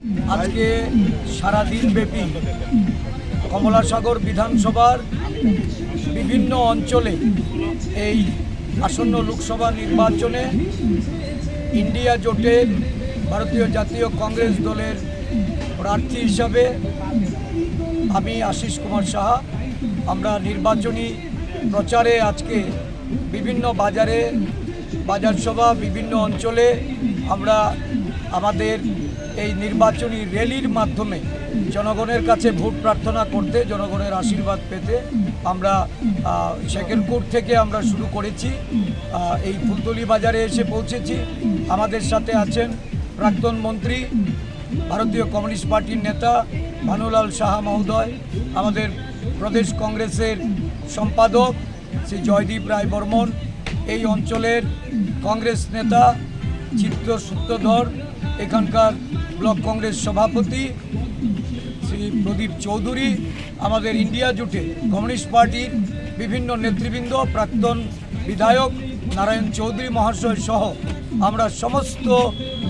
আজকে সারাদিন ব্যাপী কমলাসাগর বিধানসভার বিভিন্ন অঞ্চলে এই আসন্ন লোকসভা নির্বাচনে ইন্ডিয়া জোটের ভারতীয় জাতীয় কংগ্রেস দলের প্রার্থী হিসাবে আমি আশিস কুমার সাহা। আমরা নির্বাচনী প্রচারে আজকে বিভিন্ন বাজারে বাজার সভা বিভিন্ন অঞ্চলে আমরা আমাদের এই নির্বাচনী র্যালির মাধ্যমে জনগণের কাছে ভোট প্রার্থনা করতে জনগণের আশীর্বাদ পেতে আমরা আহ, শেখেরপুর থেকে আমরা শুরু করেছি। এই ফুলতলি বাজারে এসে পৌঁছেছি। আমাদের সাথে আছেন প্রাক্তন মন্ত্রী ভারতীয় কমিউনিস্ট পার্টির নেতা ভানুলাল সাহা মহোদয় আমাদের প্রদেশ কংগ্রেসের সম্পাদক শ্রী জয়দীপ রায় বর্মন এই অঞ্চলের কংগ্রেস নেতা চিত্ত সূত্রধর এখানকার ব্লক কংগ্রেস সভাপতি শ্রী প্রদীপ চৌধুরী, আমাদের ইন্ডিয়া জুটে কমিউনিস্ট পার্টির বিভিন্ন নেতৃবৃন্দ, প্রাক্তন বিধায়ক নারায়ণ চৌধুরী মহাশয় সহ আমরা সমস্ত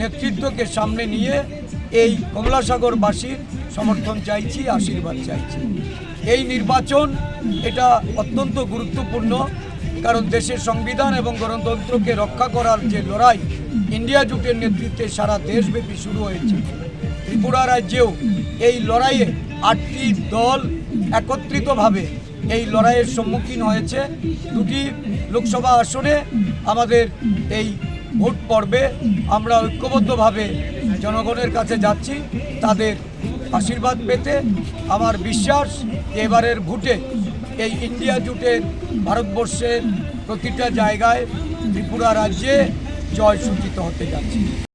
নেতৃত্বকে সামনে নিয়ে এই কমলাসাগরবাসীর সমর্থন চাইছি, আশীর্বাদ চাইছি। এই নির্বাচন এটা অত্যন্ত গুরুত্বপূর্ণ। কারণ দেশের সংবিধান এবং গণতন্ত্রকে রক্ষা করার যে লড়াই, ইন্ডিয়া জোটের নেতৃত্বে সারা দেশব্যাপী শুরু হয়েছে। ত্রিপুরা রাজ্যেও এই লড়াইয়ে আটটি দল একত্রিতভাবে এই লড়াইয়ের সম্মুখীন হয়েছে। দুটি লোকসভা আসনে আমাদের এই ভোট পর্বে আমরা ঐক্যবদ্ধভাবে জনগণের কাছে যাচ্ছি, তাদের আশীর্বাদ পেতে। আমার বিশ্বাস, এবারের ভোটে এই ইন্ডিয়া জুটের ভারতবর্ষের প্রতিটা জায়গায় ত্রিপুরা রাজ্যে জয় সূচিত হতে যাচ্ছে।